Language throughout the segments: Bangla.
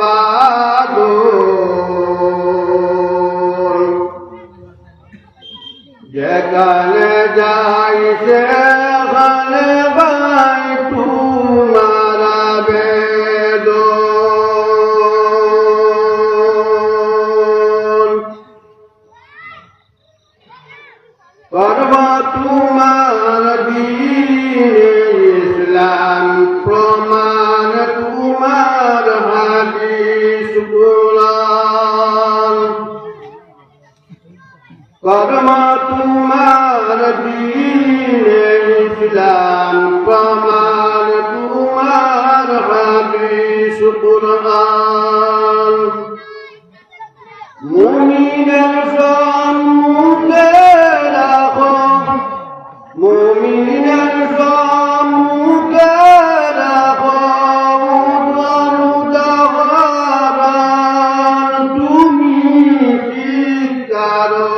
বাদন যেখানে যাই সেখানে বাই তোমার আবেদন। করব কর্ম তোমার দিন ইসলাম প্রমাণ তোমার হাদিস কোরআন মুমিনের সম্মুখে রাখো, মুমিনের সম্মুখে রাখো তুমি শিকার বাদল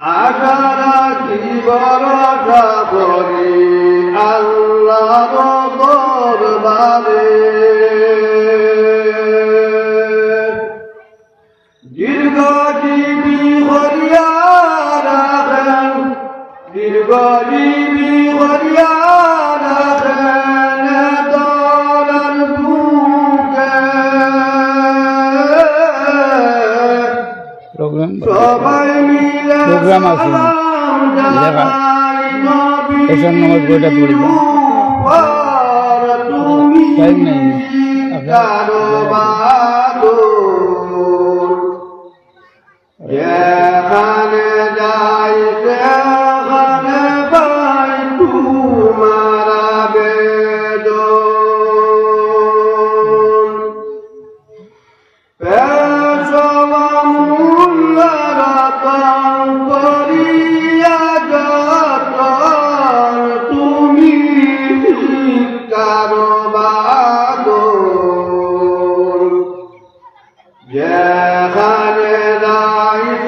আগারা রাখি বড়টা করি আল্লাহ দরবারে। দীর্ঘ জীবী হরিয়া রাখেন। দীর্ঘ জীবী প্রোগ্রাম আছে। নবী এসব নামাজ বইটা পড়ি। টাইম নেই। কারও